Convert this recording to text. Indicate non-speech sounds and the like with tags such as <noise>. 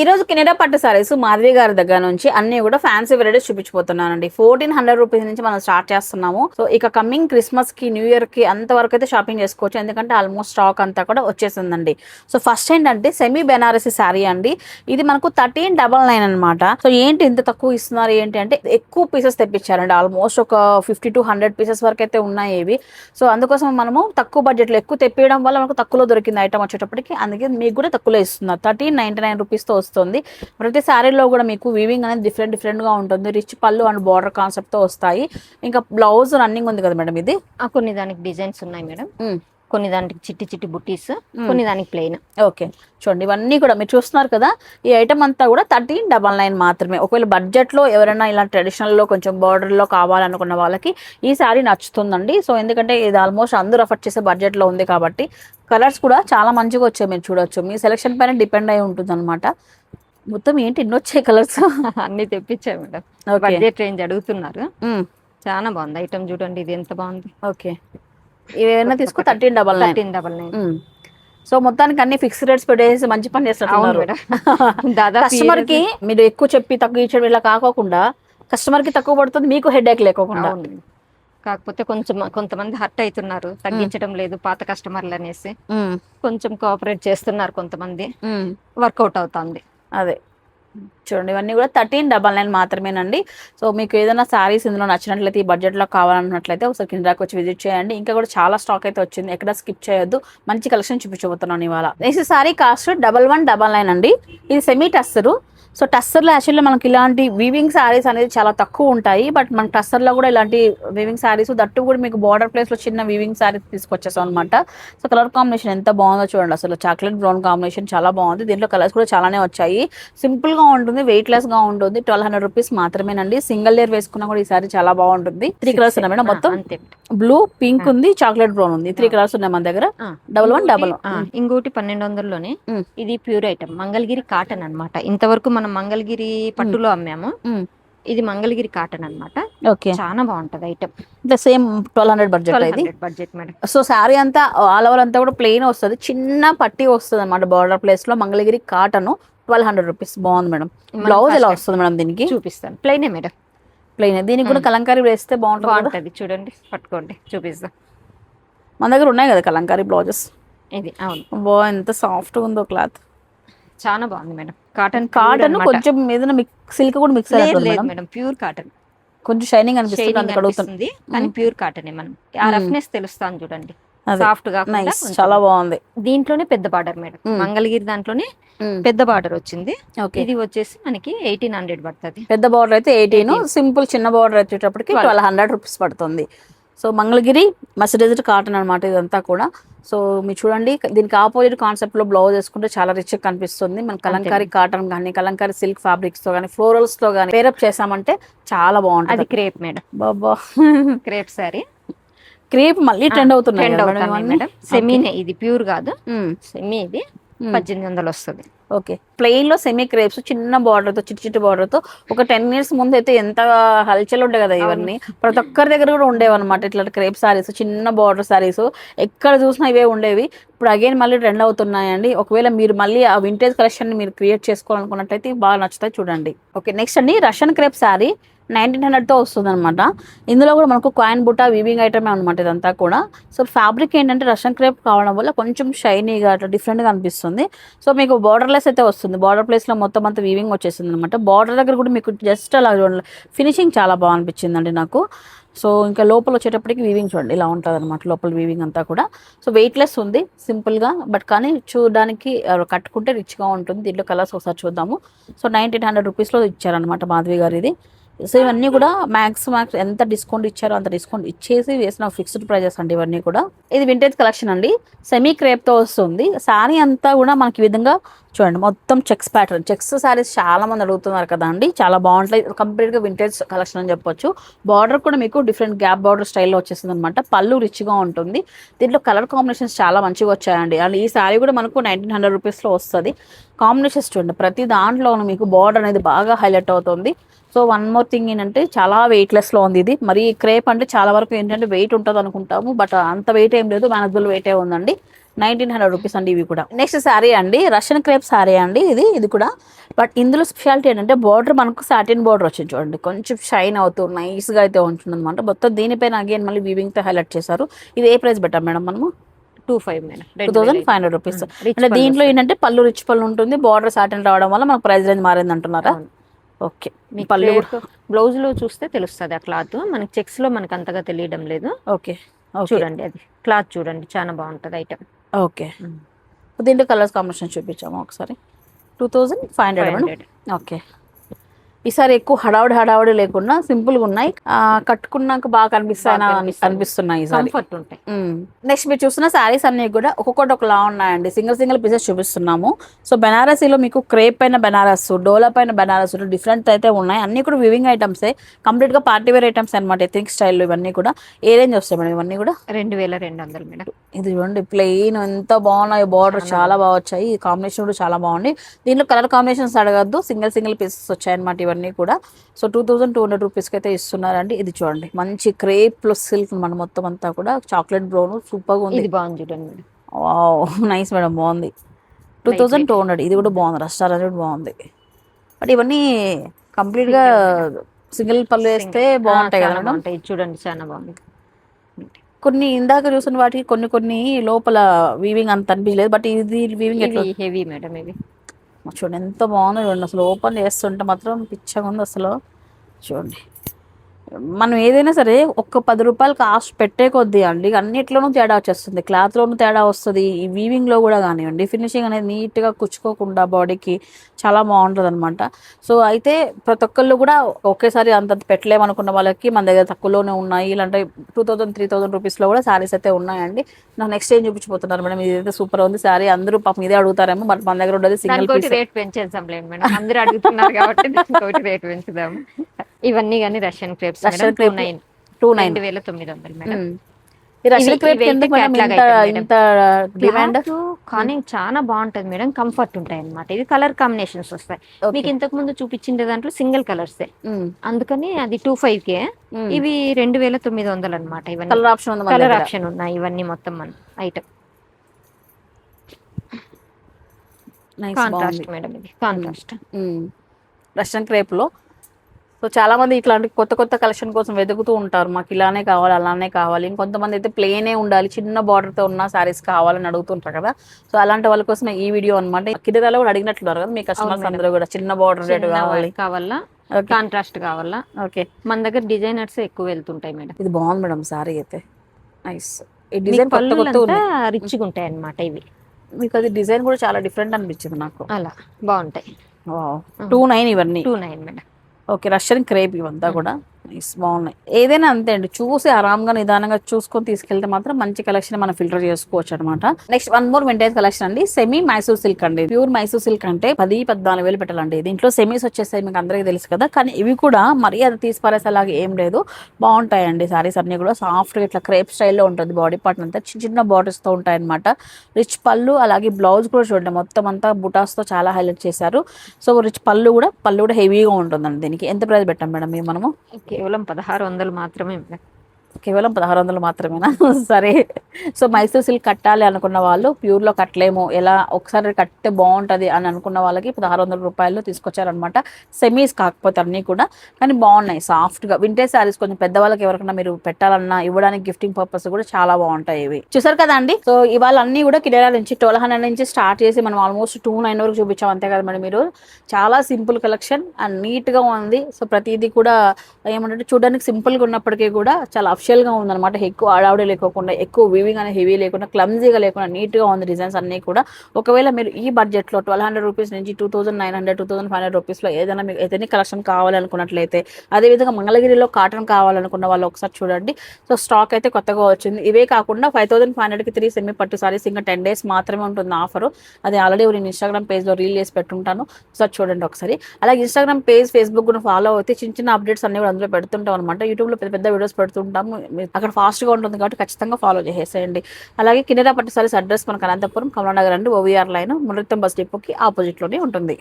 ఈ రోజు కెనడా పట్టు సారీస్ మాధవి గారి దగ్గర నుంచి అన్ని కూడా ఫ్యాన్సీ వెరైటీస్ చూపించబోతున్నానండి. ఫోర్టీన్ హండ్రెడ్ రూపీస్ నుంచి మనం స్టార్ట్ చేస్తున్నాము. సో ఇక కమింగ్ క్రిస్మస్కి న్యూ ఇయర్కి అంతవరకు అయితే షాపింగ్ చేసుకోవచ్చు. ఎందుకంటే ఆల్మోస్ట్ స్టాక్ అంతా కూడా వచ్చేసిందండి. సో ఫస్ట్ ఏంటంటే సెమీ బెనారసీ శారీ అండి. ఇది మనకు థర్టీన్ డబల్ నైన్ అనమాట సో ఏంటి ఇంత తక్కువ ఇస్తున్నారు? ఏంటి అంటే ఎక్కువ పీసెస్ తెప్పించారండి. ఆల్మోస్ట్ ఒక ఫిఫ్టీ టు హండ్రెడ్ పీసెస్ వరకు అయితే ఉన్నాయి ఇవి. సో అందుకోసం మనము తక్కువ బడ్జెట్లో ఎక్కువ తెప్పియడం వల్ల మనకు తక్కువలో దొరికింది ఐటమ్ వచ్చేటప్పటికి అందుకే మీకు కూడా తక్కువలో ఇస్తున్నారు. థర్టీన్ నైన్టీ నైన్ రూపీస్తో వస్తుంది. ప్రతి శారీలో కూడా మీకు వీవింగ్ అనేది డిఫరెంట్ డిఫరెంట్గా ఉంటుంది. రిచ్ పళ్ళు అండ్ బార్డర్ కాన్సెప్ట్తో వస్తాయి. ఇంకా బ్లౌజ్ రన్నింగ్ ఉంది కదా మేడం ఇది? ఆ, కొన్ని దానికి డిజైన్స్ ఉన్నాయి మేడం. కొన్ని దానికి చిట్టి చిట్టి బుట్టీస్ కొన్ని దానికి ప్లెయిన్ ఓకే. చూడండి ఇవన్నీ కూడా మీరు చూస్తున్నారు కదా ఈ ఐటమ్ అంతా కూడా థర్టీన్ డబల్ నైన్ మాత్రమే. ఒకవేళ బడ్జెట్లో ఎవరైనా ఇలా ట్రెడిషనల్లో కొంచెం బార్డర్లో కావాలనుకున్న వాళ్ళకి ఈ శారీ నచ్చుతుందండి. సో ఎందుకంటే ఇది ఆల్మోస్ట్ అందరూ అఫర్ట్ చేసే బడ్జెట్లో ఉంది కాబట్టి కలర్స్ కూడా చాలా మంచిగా వచ్చాయి మీరు చూడొచ్చు. మీ సెలెక్షన్ పైన డిపెండ్ అయి ఉంటుంది అనమాట మొత్తం ఏంటి ఎన్ని వచ్చాయి కలర్స్ <laughs> అన్ని తెప్పించాయి మేడం. బడ్జెట్ రేంజ్ అడుగుతున్నారు. చాలా బాగుంది ఐటమ్ చూడండి ఇది ఎంత బాగుంది. ఓకే. ఇవేమైనా తీసుకో thirteen double nine thirteen double nine so మొత్తానికి అన్ని ఫిక్స్డ్ రేట్స్ పెట్టేసి మంచి పని చేస్తున్నారు. కస్టమర్ <laughs> కి మీరు ఎక్కువ చెప్పి తక్కువ ఇచ్చడం ఇలా కాకోకుండా కస్టమర్కి తక్కువ పడుతుంది మీకు హెడ్ ఏక్ లేకోకుండా. కాకపోతే కొంచెం కొంతమంది హర్ట్ అవుతున్నారు తగ్గించడం లేదు పాత కస్టమర్లు అనేసి. కొంచెం కోఆపరేట్ చేస్తున్నారు కొంతమంది. వర్కౌట్ అవుతుంది. అదే. చూడండి ఇవన్నీ కూడా థర్టీన్ డబల్ నైన్ మాత్రమేనండి. సో మీకు ఏదైనా శారీస్ ఇందులో నచ్చినట్లయితే ఈ బడ్జెట్లో కావాలన్నట్లయితే ఒకసారి కిందకి వచ్చి విజిట్ చేయండి. ఇంకా కూడా చాలా స్టాక్ అయితే వచ్చింది. ఎక్కడ స్కిప్ చేయొద్దు. మంచి కలెక్షన్ చూపించబోతున్నాను ఇవాళ. Next sari cost double one double nine అండి. ఇది సెమీ టస్సరు సో టస్సర్లో యాక్చువల్లీ మనకి ఇలాంటి వీవింగ్ శారీస్ అనేది చాలా తక్కువ ఉంటాయి. బట్ మన టస్సర్లో కూడా ఇలాంటి వీవింగ్ శారీస్ దట్టు కూడా మీకు బార్డర్ ప్లేస్లో చిన్న వీవింగ్ శారీస్ తీసుకొచ్చేసాం అనమాట సో కలర్ కాంబినేషన్ ఎంత బాగుందో చూడండి. అసలు చాక్లెట్ బ్రౌన్ కాంబినేషన్ చాలా బాగుంది. దీంట్లో కలర్స్ కూడా చాలానే వచ్చాయి. సింపుల్గా ఉంటుంది. వెయిట్ లెస్గా ఉంటుంది. ట్వెల్వ్ హండ్రెడ్ రూపీస్ మాత్రమేనండి. సింగిల్ లేయర్ వేసుకున్నా కూడా ఈ సారీ చాలా బాగుంటుంది. త్రీ కలర్స్ ఉన్నాయి మేడం మొత్తం. బ్లూ పింక్ ఉంది చాక్లెట్ బ్రౌన్ ఉంది. త్రీ కలర్స్ ఉన్నాయి మన దగ్గర. డబల్ వన్ డబల్ ఇంకోటి పన్నెండు వందల్లోనే. ఇది ప్యూర్ ఐటమ్ మంగళగిరి కాటన్ అన్నమాట. ఇంతవరకు మనం మంగళగిరి పట్టులో అమ్మాము. ఇది మంగళగిరి కాటన్ అన్నమాట. ఓకే. చాలా బాగుంటది ఐటమ్ ఇట్లా సేమ్ ట్వెల్వ్ హండ్రెడ్ బడ్జెట్ ఇది బడ్జెట్ మేడం సో శారీ అంతా ఆల్ ఓవర్ అంతా కూడా ప్లెయిన్ వస్తుంది. చిన్న పట్టి వస్తుంది అనమాట బార్డర్ ప్లేస్లో Mangalagiri cotton twelve hundred rupees బాగుంది మేడం. బ్లౌజ్ ఎలా వస్తుంది మేడం దీనికి? చూపిస్తాను. ప్లెయినే మేడం. ప్లెయిన్ దీనికి కూడా. కలంకారీ వేస్తే బాగుంటుంది చూడండి పట్టుకోండి చూపిస్తాం మన దగ్గర ఉన్నాయి కదా కలంకారీ బ్లౌజెస్? ఇది అవును. బా ఎంత సాఫ్ట్ ఉందో క్లాత్. చాలా బాగుంది మేడం. కాటన్ కాటన్ కొంచెం ఏదైనా మిక్స్ సిల్క్ కూడా మిక్స్ లేదు మేడం. ప్యూర్ కాటన్ కొంచెం షైనింగ్ అనిపిస్తుంది కానీ ప్యూర్ కాటన్ మనం. ఆ. రఫ్నెస్ తెలుస్తాను చూడండి. సాఫ్ట్గా చాలా బాగుంది. దీంట్లోనే పెద్ద బార్డర్ మేడం. మంగళగిరి దాంట్లోనే పెద్ద బార్డర్ వచ్చింది. ఓకే. ఇది వచ్చేసి మనకి ఎయిటీన్ హండ్రెడ్ పడుతుంది. పెద్ద బార్డర్ అయితే ఎయిటీన్. 18. సింపుల్ చిన్న బార్డర్ వచ్చేటప్పటికి. ట్వెల్వ్. హండ్రెడ్ రూపీస్ పడుతుంది. సో మంగళగిరి మసిడైజ్డ్ కాటన్ అనమాట ఇదంతా కూడా. సో మీరు చూడండి దీనికి ఆపోజిట్ కాన్సెప్ట్లో బ్లౌజ్ వేసుకుంటే చాలా రిచ్ కనిపిస్తుంది. మన కలంకారీ కాటన్ కానీ కలంకారీ సిల్క్ ఫ్యాబ్రిక్స్తో కానీ ఫ్లోరల్స్తో కానీ పేరప్ చేసామంటే చాలా అది బాగుంటుంది క్రేప్ మేడం. బాబా. Crepe sorry. క్రేప్ మళ్ళీ ట్రెండ్ అవుతున్నాయి ట్రెండ్ మేడం సెమీనే ఇది ప్యూర్ కాదు. సెమీ ఇది. పద్దెనిమిది వందలు వస్తుంది. ఓకే. ప్లెయిన్లో సెమీ క్రేప్స్ చిన్న బార్డర్తో చిట్టి చిట్టి బార్డర్తో ఒక టెన్ ఇయర్స్ ముందు అయితే ఎంత హల్చల్ ఉండే కదా ఇవన్నీ. ప్రతి ఒక్కరి దగ్గర కూడా ఉండేవి అనమాట ఇట్లా క్రేప్ సారీస్ చిన్న బార్డర్ సారీస్ ఎక్కడ చూసినా ఇవే ఉండేవి. ఇప్పుడు అగైన్ మళ్ళీ ట్రెండ్ అవుతున్నాయండి. ఒకవేళ మీరు మళ్ళీ ఆ వింటేజ్ కలెక్షన్ మీరు క్రియేట్ చేసుకోవాలనుకున్నట్టయితే బాగా నచ్చుతాయి చూడండి. ఓకే నెక్స్ట్ అండి రష్యన్ క్రేప్ శారీ నైన్టీన్ హండ్రెడ్తో వస్తుంది అనమాట ఇందులో కూడా మనకు కాయిన్ బుట్ట వీవింగ్ ఐటమే అనమాట ఇదంతా కూడా. సో ఫ్యాబ్రిక్ ఏంటంటే రష్యన్ క్రేప్ కావడం వల్ల కొంచెం షైనీగా అట్లా డిఫరెంట్గా అనిపిస్తుంది. సో మీకు బార్డర్లెస్ అయితే వస్తుంది. బార్డర్ ప్లేస్లో మొత్తం అంతా వీవింగ్ వచ్చేసింది అనమాట బార్డర్ దగ్గర కూడా మీకు జస్ట్ అలా చూడండి ఫినిషింగ్ చాలా బాగా అనిపించిందండి నాకు. సో ఇంకా లోపల వచ్చేటప్పటికి వీవింగ్ చూడండి ఇలా ఉంటుంది అనమాట లోపల వీవింగ్ అంతా కూడా. సో వెయిట్లెస్ ఉంది సింపుల్గా బట్ కానీ చూడడానికి కట్టుకుంటే రిచ్గా ఉంటుంది. దీంట్లో కలర్స్ ఒకసారి చూద్దాము. సో నైన్టీన్ హండ్రెడ్ రూపీస్లో ఇచ్చారనమాట మాధవి గారు ఇది. సో ఇవన్నీ కూడా మ్యాక్స్ మ్యాక్స్ ఎంత డిస్కౌంట్ ఇచ్చారో అంత డిస్కౌంట్ ఇచ్చేసి వేసిన ఫిక్స్డ్ ప్రైజెస్ అండి ఇవన్నీ కూడా. ఇది వింటేజ్ కలెక్షన్ అండి. సెమీ క్రేప్తో వస్తుంది. శారీ అంతా కూడా మనకి ఈ విధంగా చూడండి మొత్తం చెక్స్ ప్యాటర్న్ చెక్స్ శారీస్ చాలా మంది అడుగుతున్నారు కదా అండి. చాలా బాగుంటాయి. కంప్లీట్గా వింటేజ్ కలెక్షన్ అని చెప్పొచ్చు. బార్డర్ కూడా మీకు డిఫరెంట్ గ్యాప్ బార్డర్ స్టైల్లో వచ్చేసింది అనమాట పళ్ళు రిచ్గా ఉంటుంది. దీంట్లో కలర్ కాంబినేషన్స్ చాలా మంచిగా వచ్చాయండి. అండ్ ఈ శారీ కూడా మనకు నైన్టీన్ హండ్రెడ్ రూపీస్లో వస్తుంది. కాంబినేషన్స్ చూడండి ప్రతి దాంట్లోనూ మీకు బార్డర్ అనేది బాగా హైలైట్ అవుతుంది. సో వన్ మోర్ థింగ్ ఏంటంటే చాలా వెయిట్లెస్లో ఉంది ఇది. మరి క్రేప్ అంటే చాలా వరకు ఏంటంటే వెయిట్ ఉంటుంది అనుకుంటాము బట్ అంత వెయిట్ ఏం లేదు. మేనేజబుల్ వెయిటే ఉందండి. నైన్టీన్ హండ్రెడ్ రూపీస్ అండి ఇవి కూడా. నెక్స్ట్ శారీ అండి రష్యన్ క్రేప్ శారీ అండి ఇది ఇది కూడా. బట్ ఇందులో స్పెషాలిటీ ఏంటంటే బార్డర్ మనకు సాటిన్ బార్డర్ వచ్చింది చూడండి. కొంచెం షైన్ అవుతూ నైస్గా అయితే ఉంటుంది అనమాట మొత్తం దీనిపైన అగైన్ మళ్ళీ వీవింగ్తో హైలైట్ చేశారు. ఇది ఏ ప్రైస్ పెట్టాం మేడం మనము? Two five two thousand five hundred rupees అంటే దీంట్లో. ఏంటంటే పళ్ళు రిచ్ పళ్ళు ఉంటుంది బార్డర్ సాటిన్ రావడం వల్ల మనకు ప్రైస్ రేంజ్ మారింది అంటున్నారా? ఓకే మీ పళ్ళు బ్లౌజ్లో చూస్తే తెలుస్తుంది ఆ క్లాత్ మనకి చెక్స్లో మనకి అంతగా తెలియడం లేదు. ఓకే ఓకే చూడండి అది. క్లాత్ చూడండి చాలా బాగుంటది ఐటమ్ ఓకే. దీంట్లో కలర్స్ కాంబినేషన్ చూపించాము ఒకసారి. Two thousand five hundred. Okay. ఈసారి ఎక్కువ హడావుడి హడావుడి లేకుండా సింపుల్గా ఉన్నాయి. ఆ, కట్టుకున్నాక బాగా కనిపిస్తాయి. అనిపిస్తున్నాయి ఈసారి. కంఫర్ట్ ఉంటాయి. నెక్స్ట్ మీరు చూస్తున్న శారీస్ అన్ని కూడా ఒక్కొక్కటి ఒకలా ఉన్నాయండి. సింగిల్ సింగిల్ పీసెస్ చూపిస్తున్నాము. సో బెనారసీలో మీకు క్రేప్ పైన బెనారస్ డోలా పైన బెనారస్ డిఫరెంట్ అయితే ఉన్నాయి. అన్ని కూడా వివింగ్ ఐటమ్సే కంప్లీట్గా పార్టీ వేర్ ఐటమ్స్ అనమాట ఎథిక్ స్టైల్ ఇవన్నీ కూడా. ఏ రేంజ్ వస్తాయి మేడం ఇవన్నీ కూడా? రెండు వేల రెండు వందలు మేడం. ఇది చూడండి ప్లెయిన్ ఎంత బాగున్నాయి బార్డర్ చాలా బాగా వచ్చాయి. ఈ కాంబినేషన్ కూడా చాలా బాగుంది. దీంట్లో కలర్ కాంబినేషన్స్ అడగద్దు. సింగిల్ సింగిల్ పీసెస్ వచ్చాయి అనమాట ఇవన్నీ కూడా. So two thousand two hundred రూపీస్కి అయితే ఇస్తున్నారండి. ఇది చూడండి. మంచి క్రేప్ ప్లస్ సిల్క్ మన మొత్తం అంతా కూడా. చాక్లెట్ బ్రౌన్ సూపర్గా ఉంది. ఇది బాగుంది చూడండి మేడం. నైస్ మేడం బాగుంది. Two thousand. టూ హండ్రెడ్ ఇది కూడా బాగుంది. రెస్టారెంట్ కూడా బాగుంది. బట్ ఇవన్నీ కంప్లీట్గా సింగిల్ పళ్ళు వేస్తే. బాగుంటాయి కదా మేడం? ఇది చూడండి చాలా బాగుంది. కొన్ని ఇందాక చూసిన వాటికి కొన్ని కొన్ని లోపల వీవింగ్ అంత అనిపించలేదు. బట్ ఇది వీవింగ్ హెవీ మేడం ఇవి చూడండి ఎంత బాగుందో చూడండి. అసలు ఓపెన్ చేస్తుంటే మాత్రం పిచ్చగా ఉంది అసలు. చూడండి. మనం ఏదైనా సరే ఒక్క పది రూపాయలు కాస్ట్ పెట్టే కొద్దీ అండి అన్నిట్లోనూ తేడా వచ్చేస్తుంది. క్లాత్లోనూ తేడా వస్తుంది ఈ వీవింగ్లో కూడా కానివ్వండి. ఫినిషింగ్ అనేది నీట్గా కుచ్చుకోకుండా బాడీకి చాలా బాగుంటుంది అనమాట సో అయితే ప్రతి ఒక్కళ్ళు కూడా ఒకేసారి అంత పెట్టలేమనుకున్న వాళ్ళకి మన దగ్గర తక్కువలోనే ఉన్నాయి. ఇలాంటి టూ థౌసండ్ త్రీ థౌసండ్ రూపీస్లో కూడా శారీస్ అయితే ఉన్నాయండి. నాకు నెక్స్ట్ ఏం చూపించిపోతున్నారు మేడం? ఇదైతే సూపర్ ఉంది. శారీ అందరూ పాపం ఇదే అడుగుతారేమో మన దగ్గర ఉండేది సింగిల్ రేట్ లేండి మేడం. అందరూ అడుగుతున్నారు కాబట్టి రేట్ పెంచుదాం ఇవన్నీ కానీ Russian crepes madam two nine two nine. రెండు వేల తొమ్మిది వందలు మేడం. ఈ రష్యన్ ఇవి- క్రేప్ ఇంత డిమాండ్? కానీ చాలా బాగుంటది మేడం కంఫర్ట్ ఉంటాయి అన్నమాట. ఇది కలర్ కాంబినేషన్స్ వస్తాయి. మీకు ఇంతకు ముందు చూపించిండే దాంట్లో సింగిల్ కలర్స్. అందుకని అది టూ ఫైవ్ కే. ఇవి రెండు వేల తొమ్మిది వందలు అనమాట ఇవన్నీ. కలర్ ఆప్షన్ కలర్ ఉన్నాయి ఇవన్నీ మొత్తం మన. Item contrast. మేడం ఇది. కాంట్రాస్ట్. రష్యన్ క్రేప్లో సో చాలా మంది ఇట్లాంటి కొత్త కొత్త కలెక్షన్ కోసం వెతుకుతూ ఉంటారు. మాకు ఇలానే కావాలి అలానే కావాలి. ఇంకొంతమంది అయితే ప్లేనే ఉండాలి చిన్న border తో ఉన్న సారీస్ కావాలని అడుగుతుంటారు కదా. సో అలాంటి వాళ్ళ కోసం ఈ వీడియో అనమాట కిరాలో కూడా అడిగినట్లున్నారు కదా మీ కస్టమర్స్. అందరూ కూడా చిన్న బార్డర్ రేట్ కావాలి. కావాలా కాంట్రాస్ట్ కావాలా? ఓకే మన దగ్గర డిజైనర్స్ ఎక్కువ వెళ్తుంటాయి మేడం. ఇది బాగుంది మేడం సారీ అయితే. నైస్ ఈ డిజైన్ పళ్ళు రిచ్గా ఉంటాయి అన్నమాట ఇవి. మీకు అది డిజైన్ కూడా చాలా డిఫరెంట్ అనిపించింది నాకు. అలా బాగుంటాయి. టూ నైన్ ఇవన్నీ. Two nine madam. Okay Russian crepe ఇవంతా కూడా. నైస్ బాగున్నాయి. ఏదైనా అంతే అండి. చూసి ఆరామ్గా నిదానంగా చూసుకొని తీసుకెళ్తే మాత్రం మంచి కలెక్షన్ మనం ఫిల్టర్ చేసుకోవచ్చు అనమాట next one more vintage collection అండి. సెమీ మైసూర్ సిల్క్ అండి. ప్యూర్ మైసూర్ సిల్క్ అంటే పది పద్నాలుగు వేలు పెట్టాలండి. దీంట్లో సెమీస్ వచ్చేస్తాయి మీకు అందరికీ తెలుసు కదా. కానీ ఇవి కూడా మరీ అది తీసి ఏం లేదు. బాగుంటాయండి. సారీస్ అన్ని కూడా సాఫ్ట్గా ఇట్లా క్రేప్ స్టైల్లో ఉంటుంది. బాడీ పార్ట్ అంతా చిన్న చిన్న బాటిల్స్తో ఉంటాయన్నమాట రిచ్ పళ్ళు అలాగే బ్లౌజ్ కూడా చూడండి. మొత్తం అంతా బుటాస్తో చాలా హైలైట్ చేశారు. సో రిచ్ పళ్ళు కూడా పళ్ళు కూడా హెవీగా ఉంటుందండి దీనికి. ఎంత ప్రైస్ పెట్టాం మేడం మేము మనము? కేవలం పదహారు వందలు మాత్రమే మేడం కేవలం పదహారు వందలు మాత్రమేనా? <laughs> సరే. సో మైసూర్ సిల్క్ కట్టాలి అనుకున్న వాళ్ళు ప్యూర్లో కట్టలేము. ఎలా ఒకసారి కట్టితే బాగుంటుంది అని అనుకున్న వాళ్ళకి పదహారు వందల రూపాయలు తీసుకొచ్చారనమాట సెమీస్ కాకపోతే అన్నీ కూడా. కానీ బాగున్నాయి సాఫ్ట్గా. వింటేజ్ శారీస్ కొంచెం పెద్దవాళ్ళకి ఎవరికైనా మీరు పెట్టాలన్నా ఇవ్వడానికి గిఫ్టింగ్ పర్పస్ కూడా చాలా బాగుంటాయి ఇవి. చూసారు కదండి సో ఇవాళ అన్నీ కూడా కిరాల నుంచి ట్వెల్వ్ హండ్రెడ్ నుంచి స్టార్ట్ చేసి మనం ఆల్మోస్ట్ టూ నైన్ వరకు చూపించాం. అంతే కదా మేడం మీరు? చాలా సింపుల్ కలెక్షన్ అండ్ నీట్గా ఉంది. సో ప్రతిదీ కూడా ఏమంటే చూడడానికి సింపుల్గా ఉన్నప్పటికీ కూడా చాలా అఫిషియల్గా ఉందన్నమాట. ఎక్కువ ఆడావిడి లేకోకుండా ఎక్కువ వివింగ్ అనేది హెవీ లేకుండా క్లమ్జీగా లేకుండా నీట్గా ఉంది డిజైన్స్ అన్నీ కూడా. ఒకవేళ మీరు ఈ బడ్జెట్లో ట్వెల్వ్ హండ్రెడ్ రూపీస్ నుంచి two thousand nine hundred two thousand five hundred రూపీస్లో ఏదైనా మీకు ఏదైనా కలెక్షన్ కావాలనుకున్నట్లయితే అదేవిధంగా మంగళగిరిలో కాటన్ కావాలనుకున్న వాళ్ళు ఒకసారి చూడండి. సో స్టాక్ అయితే కొత్తగా వచ్చింది. ఇవే కాకుండా ఫైవ్ థౌసండ్ ఫైవ్ హండ్రెడ్కి త్రీ సెమీ పట్టు సారీస్ ఇంకా టెన్ డేస్ మాత్రమే ఉంటుంది ఆఫర్. అది ఆల్రెడీ నేను ఇన్స్టాగ్రామ్ పేజ్లో రీల్ చేసి పెట్టుంటాను. సో చూడండి ఒకసారి. అలాగే ఇన్స్టాగ్రామ్ పేజ్ ఫేస్బుక్ కూడా ఫాలో అయితే చిన్న చిన్న అప్డేట్స్ అన్ని కూడా అందులో పెడుతుంటాం అనమాట యూట్యూబ్లో పెద్ద పెద్ద వీడియోస్ పెడుతుంటాం అక్కడ ఫాస్ట్గా ఉంటుంది కాబట్టి ఖచ్చితంగా ఫాలో చేసేయండి. అలాగే కిన్నెరా పట్టు సారీస్ అడ్రస్ మనకు అనంతపురం కమలానగర్ అండి ఓవీఆర్ లైన్ మురళితం బస్ డిపోకి ఆపోజిట్లోనే ఉంటుంది.